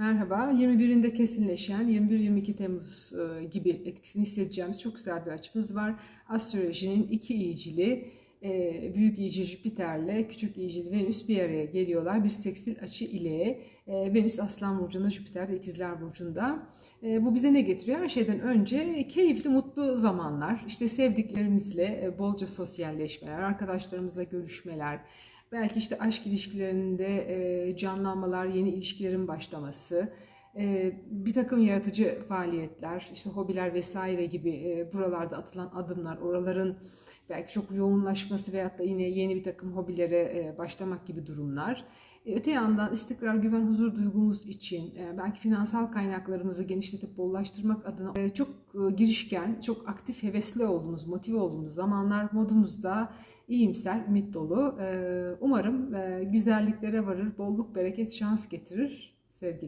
Merhaba. 21'inde kesinleşen 21-22 Temmuz e, gibi etkisini hissedeceğimiz çok güzel bir açımız var. Astrolojinin iki iyicili, e, büyük iyicil Jüpiter'le küçük iyicil Venüs bir araya geliyorlar. Bir seksil açı ile e, Venüs Aslan Burcu'nda, Jüpiter de İkizler Burcu'nda. Bu bize ne getiriyor? Her şeyden önce keyifli, mutlu zamanlar, işte sevdiklerimizle bolca sosyalleşmeler, arkadaşlarımızla görüşmeler, Belki işte aşk ilişkilerinde canlanmalar, yeni ilişkilerin başlaması, bir takım yaratıcı faaliyetler, işte hobiler vesaire gibi buralarda atılan adımlar, oraların belki çok yoğunlaşması veyahut da yine yeni bir takım hobilere e, başlamak gibi durumlar. E, öte yandan istikrar, güven, huzur duygumuz için e, belki finansal kaynaklarımızı genişletip bollaştırmak adına çok girişken, çok aktif, hevesli olduğumuz, motive olduğumuz zamanlar modumuzda iyimser, ümit dolu. Umarım güzelliklere varır, bolluk, bereket, şans getirir sevgili.